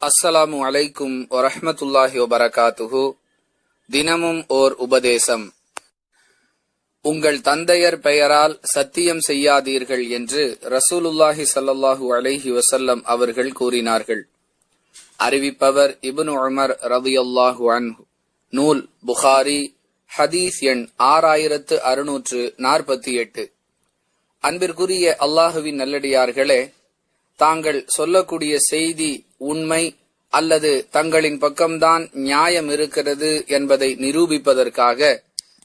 அஸ்ஸலாமு அலைக்கும் வரஹமத்துல்லாஹி வபரகாத்துஹு. தினமும் ஓர் உபதேசம். உங்கள் தந்தையர் பெயரால் சத்தியம் செய்யாதீர்கள் என்று ரசூலுல்லாஹி சல்லாஹூ அலைஹி வசல்லம் அவர்கள் கூறினார்கள். அறிவிப்பவர் இபுன் உமர் ரலியல்லாஹு அன்ஹு. நூல் புகாரி ஹதீஸ் எண் ஆறாயிரத்து அறுநூற்று நாற்பத்தி எட்டு. அன்பிற்குரிய அல்லாஹுவின் நல்லடியார்களே தாங்கள் சொல்லக்கூடிய செய்தி உண்மை அல்லது தங்களின் பக்கம்தான் நியாயம் இருக்கிறது என்பதை நிரூபிப்பதற்காக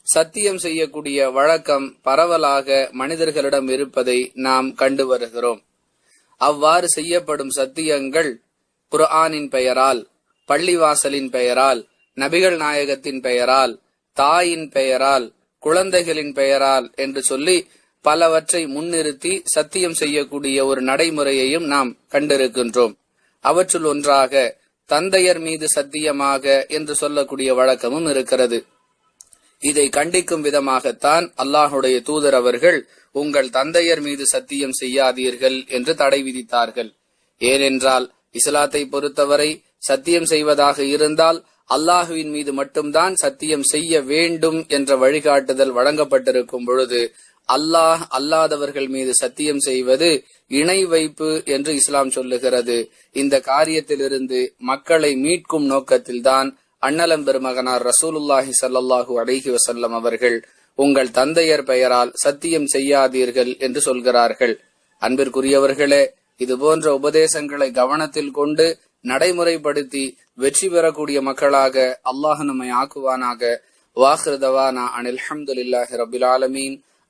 சத்தியம் செய்யக்கூடிய வழக்கம் பரவலாக மனிதர்களிடம் இருப்பதை நாம் கண்டு வருகிறோம். அவ்வாறு செய்யப்படும் சத்தியங்கள் குர்ஆனின் பெயரால் பள்ளிவாசலின் பெயரால் நபிகள் நாயகத்தின் பெயரால் தாயின் பெயரால் குழந்தைகளின் பெயரால் என்று சொல்லி பலவற்றை முன்னிறுத்தி சத்தியம் செய்யக்கூடிய ஒரு நடைமுறையையும் நாம் கண்டிருக்கின்றோம். அவற்றுள் ஒன்றாக தந்தையர் மீது சத்தியமாக என்று சொல்லக்கூடிய வழக்கமும் இருக்கிறது. இதை கண்டிக்கும் விதமாகத்தான் அல்லாஹுடைய தூதர் அவர்கள் உங்கள் தந்தையர் மீது சத்தியம் செய்யாதீர்கள் என்று தடை விதித்தார்கள். ஏனென்றால் இஸ்லாத்தை பொறுத்தவரை சத்தியம் செய்வதாக இருந்தால் அல்லாஹுவின் மீது மட்டும்தான் சத்தியம் செய்ய வேண்டும் என்ற வழிகாட்டுதல் வழங்கப்பட்டிருக்கும் பொழுது அல்லாஹ் அல்லாதவர்கள் மீது சத்தியம் செய்வது இணை வைப்பு என்று இஸ்லாம் சொல்லுகிறது. இந்த காரியத்திலிருந்து மக்களை மீட்கும் நோக்கத்தில்தான் அண்ணலம் பெருமகனார் ரசூலுல்லாஹி ஸல்லல்லாஹு அடைகி வசல்லம் அவர்கள் உங்கள் தந்தையர் பெயரால் சத்தியம் செய்யாதீர்கள் என்று சொல்கிறார்கள். அன்பிற்குரியவர்களே இது போன்ற உபதேசங்களை கவனத்தில் கொண்டு நடைமுறைப்படுத்தி வெற்றி பெறக்கூடிய மக்களாக அல்லாஹ் நம்மை ஆக்குவானாக. வாஹ்ருதவானா அனில் அஹமதுல்லாஹி ரபில் ஆலமீன்.